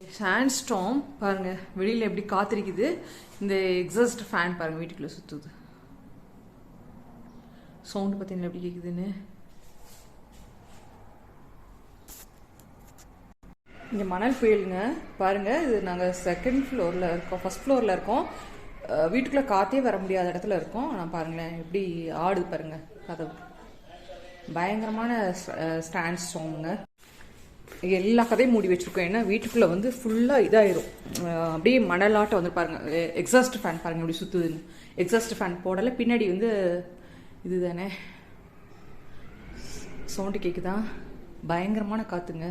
Sand ஸ்டாம் பாருங்க வெளியில எப்படி காத்திருக்குது இந்த எக்ஸாஸ்ட் ஃபேன் பாருங்க வீட்டுக்குள்ள சுத்துது. சவுண்ட் பார்த்தீங்கன்னா எப்படி கேக்குதுன்னு? இங்கே மணல் புயலுங்க. பாருங்க இது நாங்கள் செகண்ட் ஃப்ளோரில் இருக்கோம் ஃபர்ஸ்ட் ஃப்ளோரில் இருக்கோம். வீட்டுக்குள்ளே வீட்டுக்குள்ள காத்தே வர முடியாத இடத்துல இருக்கோம். ஆனால் பாருங்களேன் எப்படி ஆடுது பாருங்க கதவு. பயங்கரமான ஸ்டாண்ட் ஸ்டாங்குங்க எல்லா கதையும் மூடி வச்சிருக்கோம். ஏன்னா வீட்டுக்குள்ளே வந்து ஃபுல்லாக இதாயிரும். அப்படியே மணலாட்டம் வந்து பாருங்க. எக்ஸாஸ்ட் ஃபேன் பாருங்க இப்படி சுற்றுதுன்னு எக்ஸாஸ்ட் ஃபேன் போடல பின்னாடி வந்து இதுதானே? சவுண்டு கேக்குதா? பயங்கரமான காத்துங்க.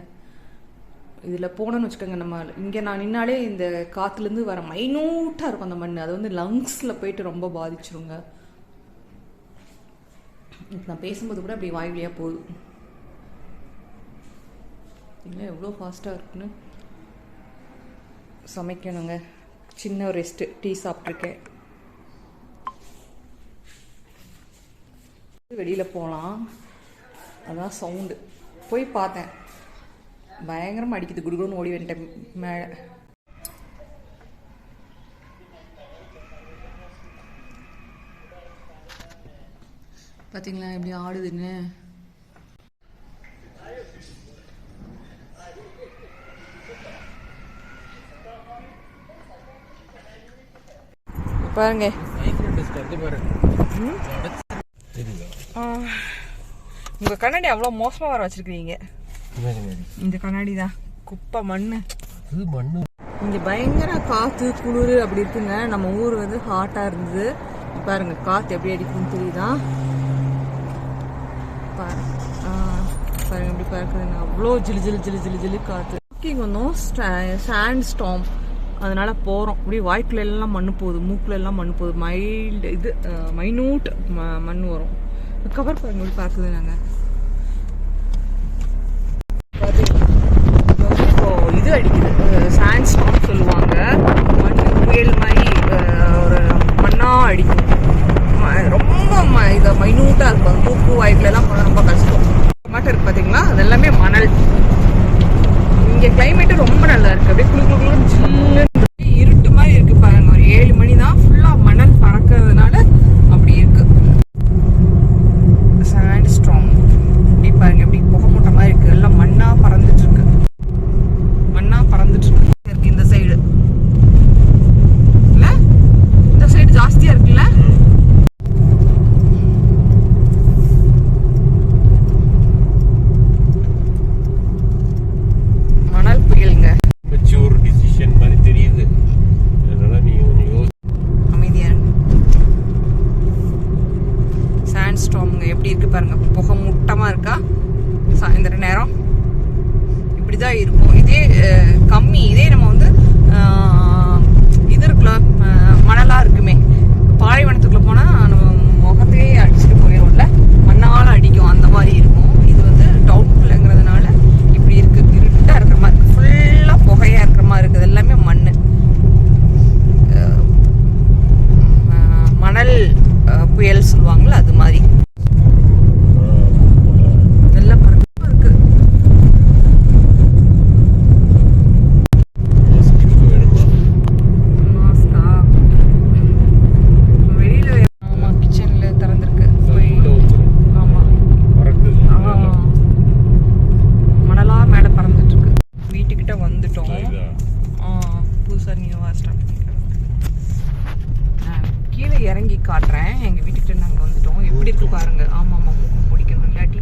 இதில் போனோம்னு வச்சுக்கோங்க நம்ம இங்கே நான் நின்னாலே இந்த காற்றுலேருந்து வர மைனூட்டாக இருக்கும் அந்த மண் அது வந்து லங்ஸில் போயிட்டு ரொம்ப பாதிச்சிருங்க. நான் பேசும்போது கூட அப்படி வாய் வழியாக போகுது. பார்த்தீங்களா? எவ்வளோ ஃபாஸ்ட்டாக இருக்குன்னு. சமைக்கணுங்க. சின்ன ஒரு ரெஸ்ட்டு டீ சாப்பிட்ருக்கேன். வெளியில் போகலாம். அதான் சவுண்டு போய் பார்த்தேன். பயங்கரமாக அடிக்குது. குடுகுடுன்னு ஓடி வந்துட்டேன். மேலே. பார்த்தீங்களா? எப்படி ஆடுதுன்னு. பாருங்க. உங்க கண்ணாடி அவ்வளோ மோசமா வர வச்சிருக்கீங்க இந்த கண்ணாடி தான். குப்பை மண்ணு. மண்ணு இங்க பயங்கர காத்து குளிர் அப்படி இருக்குங்க. நம்ம ஊர் வந்து ஹாட்டா இருந்தது. பாருங்க காத்து எப்படி அடிக்குதுன்னு தெரியுதா? பாருங்க பாருங்க எப்படி பறக்குதுங்க அவ்வளோ ஜிலு ஜிலு ஜிலு ஜிலு ஜிலு காத்து. குக்கிங் வந்தோம் சாண்ட் ஸ்டாம் அதனால் போகிறோம் அப்படியே வாய்க்குள்ள எல்லாம் மண் போகுது. மூக்குல எல்லாம் மண் போகுது. மைல்டு இது மைனூட் மண் வரும். கவர் பண்ண எப்படி பார்க்குது நாங்கள் இப்போ இது அடிக்குது சாண்ட் ஸ்டாம் சொல்லுவாங்க மண் புயல் மாதிரி அஹ், ஒரு மண்ணா அடிக்கும் ம- ரொம்ப ம- இது மைனூட்டா இருக்கும் அது மூக்கு வாய்க்குல எல்லாம் போனா ரொம்ப கஷ்டம் மாட்டம் இருக்கு பாத்தீங்களா அது எல்லாமே மணல் இங்க கிளைமேட் ரொம்ப நல்லா இருக்கு அப்படியே குளு குளு குளுன்னு ஜில்லுன்னு இருக்கு. இருட்டு மாதிரி இருக்கு பாருங்க ஒரு ஏழு மணி தான் ஃபுல்லா மணல் பறக்கிறதுனால அப்படி இருக்கு சாண்ட் ஸ்ட்ராங் இப்படி பாருங்க எப்படி புகை மூட்டை மாதிரி இருக்கு எல்லாம் மண்ணா பறந்துட்டு இருக்கு மண்ணா பறந்துட்டு இருக்கு இருக்கு இந்த சைடு இல்ல இந்த சைடு ஜாஸ்தியா இருக்குல்ல மணல் புயலுங்க மெச்சூர் டிசிஷன் மாதிரி தெரியுது அதனால நீ கொஞ்சம் யோசி அமைதியா இருங்க சாண்ட் பாருங்க புகை முட்டமாக இருக்கா? சாயந்தர நேரம். இப்படிதான் இருக்கும். இதே அஹ், கம்மி. இதே நம்ம வந்து இது இருக்குல்ல அஹ், மணலா இருக்குமே. பாலைவனத்துக்குள்ள போனா நம்ம முகத்தையே அடிச்சுட்டு போயிடும்ல மண்ணால அடிக்கும் அந்த மாதிரி இருக்கும் இது வந்து டவுட்லங்கிறதுனால இப்படி இருக்கு இருட்டா இருக்கிற மாதிரி இருக்கு ஃபுல்லா புகையா இருக்கிற மாதிரி இருக்குது எல்லாமே மண்ணு அஹ், மணல் அஹ், புயல் சொல்லுவாங்கல்ல அது மாதிரி நல்லா பறக்கமா இருக்கு யோசிச்சுட்டு வேணுமா மாஸ்கா வெளியில ஆமா கிச்சன்ல திறந்திருக்கு போய் உள்ள வந்துடும் ஆமா பறக்குது ஆ. மணலா மேல பறந்துட்டு இருக்கு வீட்டுக்கிட்ட வந்துட்டோம். இதா? ஆ புதுசா நியூவா ஸ்டார்ட் பண்ணிக்கிறோம் நான் கீழே இறங்கி காட்டுறேன். எங்க வீட்டுக்கிட்ட நாங்க வந்துட்டோம். எப்படி இருக்கு பாருங்க. ஆமா ஆமா மூக்கு பிடிக்கணும். இல்லாட்டி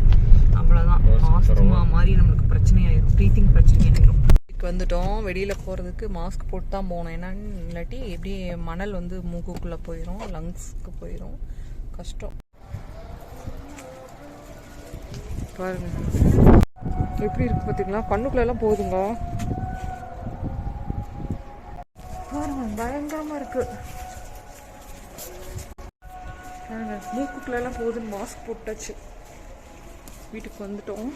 அவ்வளவுதான் Mask ஆஸ்துமா? மாதிரி நம்மளுக்கு பிரச்சனையாயிரும். ப்ரீத்திங் பிரச்சனையாயிரும் வீட்டுக்கு வந்துட்டோம். வெளியில போறதுக்கு மாஸ்க் போட்டு தான் போகணும். என்னன்னு இல்லாட்டி எப்படி மணல் வந்து மூக்குக்குள்ள போயிடும் லங்ஸ்க்கு போயிடும் கஷ்டம். பாருங்க. எப்படி இருக்கு பாத்தீங்களா? கண்ணுக்குள்ள எல்லாம் போகுதுங்க பாருங்க பயங்கரமா இருக்கு. பாருங்க மூக்குக்குள்ள எல்லாம் போகுதுன்னு மாஸ்க் போட்டாச்சு. வீட்டுக்கு வந்துட்டோம்.